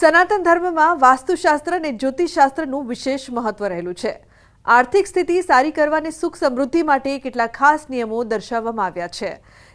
સનાતન ધર્મમાં વાસ્તુશાસ્ત્ર અને જ્યોતિષશાસ્ત્રનું વિશેષ મહત્વ રહેલું છે. આર્થિક સ્થિતિ સારી કરવાને સુખ સમૃદ્ધિ માટે કેટલાક ખાસ નિયમો દર્શાવવામાં આવ્યા છે.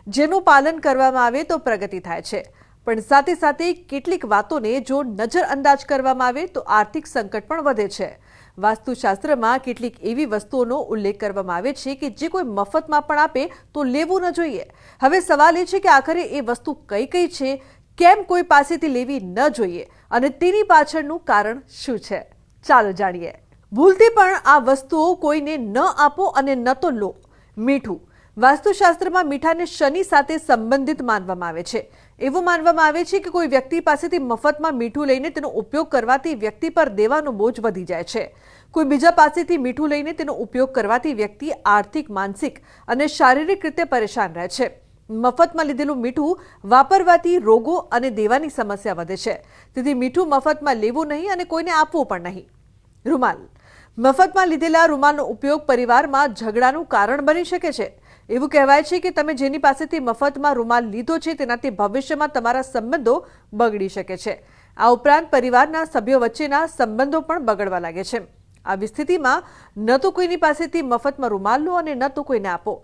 જેનું પાલન કરવામાં આવે તો પ્રગતિ થાય છે. પણ સાથે સાથે કેટલીક વાતોને જો નજરઅંદાજ કરવામાં આવે તો આર્થિક સંકટ પણ વધે છે. વાસ્તુશાસ્ત્રમાં કેટલીક એવી વસ્તુઓનો ઉલ્લેખ કરવામાં આવે છે કે જે કોઈ મફતમાં પણ આપે તો લેવું ન જોઈએ. હવે સવાલ એ છે કે આખરે એ વસ્તુ કઈ કઈ છે? કેમ કોઈ પાસેથી લેવી ન જોઈએ? અને તેની પાછળનું કારણ શું છે? ચાલો જાણીએ. ભૂલથી પણ આ વસ્તુઓ કોઈને ન આપો અને ન તો લો. મીઠું. વાસ્તુશાસ્ત્રમાં મીઠાને શનિ સાથે સંબંધિત માનવામાં આવે છે. એવું માનવામાં આવે છે કે કોઈ વ્યક્તિ પાસેથી મફતમાં મીઠું લઈને તેનો ઉપયોગ કરવાથી વ્યક્તિ પર દેવાનો બોજ વધી જાય છે. કોઈ બીજા પાસેથી મીઠું લઈને તેનો ઉપયોગ કરવાથી વ્યક્તિ આર્થિક, માનસિક અને શારીરિક રીતે પરેશાન રહે છે. મફતમાં લીધેલું મીઠું વાપરવાથી રોગો અને દેવાની સમસ્યા વધે છે. તેથી મીઠું મફતમાં લેવું નહીં અને કોઈને આપવું પણ નહીં. રૂમાલ. મફતમાં લીધેલા રૂમાલનો ઉપયોગ પરિવારમાં ઝઘડાનું કારણ બની શકે છે. એવું કહેવાય છે કે તમે જેની પાસેથી મફતમાં રૂમાલ લીધો છે તેનાથી ભવિષ્યમાં તમારા સંબંધો બગડી શકે છે. આ ઉપરાંત પરિવારના સભ્યો વચ્ચેના સંબંધો પણ બગડવા લાગે છે. આવી સ્થિતિમાં ન તો કોઈની પાસેથી મફતમાં રૂમાલ લો અને ન તો કોઈને આપો.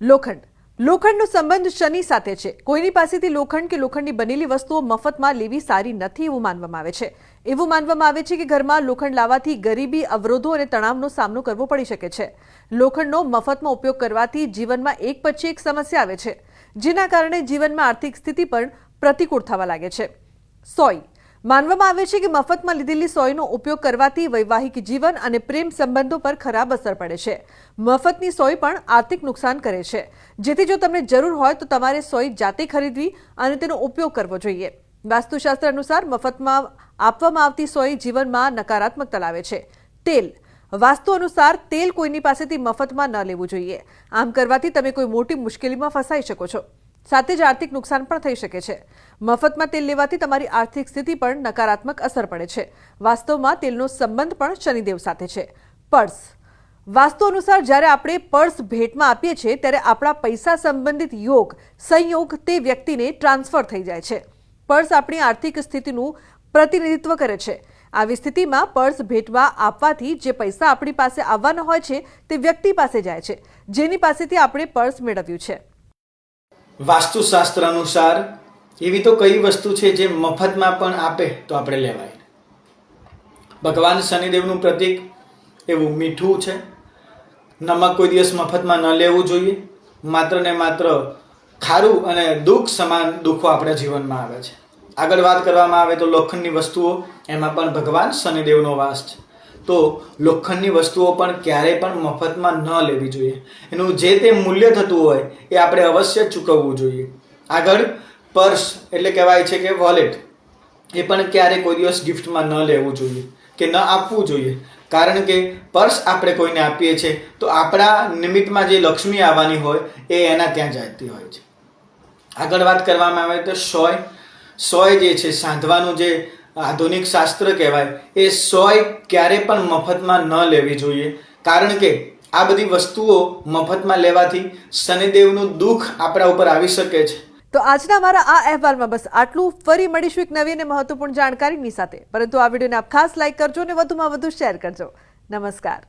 લોખંડ. લોખંડનો સંબંધ શનિ સાથે છે. કોઈની પાસેથી લોખંડ કે લોખંડની બનેલી વસ્તુઓ મફતમાં લેવી સારી નથી એવું માનવામાં આવે છે. એવું માનવામાં આવે છે કે ઘરમાં લોખંડ લાવવાથી ગરીબી, અવરોધો અને તણાવનો સામનો કરવો પડી શકે છે. લોખંડનો મફતમાં ઉપયોગ કરવાથી જીવનમાં એક પછી એક સમસ્યા આવે છે. જેના કારણે જીવનમાં આર્થિક સ્થિતિ પણ પ્રતિકૂળ થવા લાગે છે. સોય માનવામાં આવે છે કે મફતમાં લીધેલી સોયનો ઉપયોગ કરવાથી વૈવાહિક જીવન અને પ્રેમ સંબંધો પર ખરાબ અસર પડે છે. મફતની સોય પણ આર્થિક નુકસાન કરે છે. જેથી જો તમને જરૂર હોય તો તમારે સોય જાતે ખરીદવી અને તેનો ઉપયોગ કરવો જોઈએ. વાસ્તુશાસ્ત્ર અનુસાર મફતમાં આપવામાં આવતી સોય જીવનમાં નકારાત્મકતા લાવે છે. તેલ. વાસ્તુ અનુસાર તેલ કોઈની પાસેથી મફતમાં ન લેવું જોઈએ. આમ કરવાથી તમે કોઈ મોટી મુશ્કેલીમાં ફસાઈ શકો છો. સાથે જ આર્થિક નુકસાન પણ થઈ શકે છે. મફતમાં તેલ લેવાથી તમારી આર્થિક સ્થિતિ પર નકારાત્મક અસર પડે છે. વાસ્તવમાં તેલનો સંબંધ પણ શનિદેવ સાથે છે. પર્સ. વાસ્તુ અનુસાર જ્યારે આપણે પર્સ ભેટમાં આપીએ છીએ, ત્યારે આપણા પૈસા સંબંધિત યોગ, સંયોગ તે વ્યક્તિને ટ્રાન્સફર થઈ જાય છે. પર્સ આપણી આર્થિક સ્થિતિનું પ્રતિનિધિત્વ કરે છે. આવી સ્થિતિમાં પર્સ ભેટમાં આપવાથી જે પૈસા આપણી પાસે આવવાના હોય છે, તે વ્યક્તિ પાસે જાય છે, જેની પાસેથી આપણે પર્સ મેળવ્યું છે. વાસ્તુશાસ્ત્ર અનુસાર એવી તો કઈ વસ્તુ છે જે મફતમાં પણ આપે તો આપણે લેવાય. ભગવાન શનિદેવનું પ્રતીક એવું મીઠું છે. નમક કોઈ દિવસ મફતમાં ન લેવું જોઈએ. માત્ર ને માત્ર ખારું અને દુઃખ સમાન દુઃખો આપણા જીવનમાં આવે છે. આગળ વાત કરવામાં આવે તો લોખંડની વસ્તુઓ, એમાં પણ ભગવાન શનિદેવનો વાસ છે. તો લોખંડની વસ્તુઓ પણ ક્યારેય પણ મફતમાં ન લેવી જોઈએ. એનું જે તે મૂલ્ય થતું હોય એ આપણે અવશ્ય ચૂકવવું જોઈએ. આગળ પર્સ એટલે કહેવાય છે કે વોલેટ. એ પણ ક્યારેય કોઈ દિવસ ગિફ્ટમાં ન લેવું જોઈએ કે ન આપવું જોઈએ. કારણ કે પર્સ આપણે કોઈને આપીએ છીએ તો આપણા નિમિત્તમાં જે લક્ષ્મી આવવાની હોય એ એના ત્યાં જતી હોય છે. આગળ વાત કરવામાં આવે તો સોય. સોય જે છે, સાંધવાનું જે આધુનિક શાસ્ત્ર કહેવાય. એ સોય ક્યારે પણ મફતમાં ન લેવી જોઈએ. કારણ કે આ બધી વસ્તુઓ મફતમાં લેવાથી શનિદેવનું દુઃખ આપણા ઉપર આવી શકે છે. તો આજના મારા આ અહેવાલમાં બસ આટલું. ફરી મળીશું એક નવી અને મહત્વપૂર્ણ જાણકારીની સાથે. પરંતુ આ વિડીયોને આપ ખાસ લાઇક કરજો અને વધુમાં વધુ શેર કરજો. નમસ્કાર.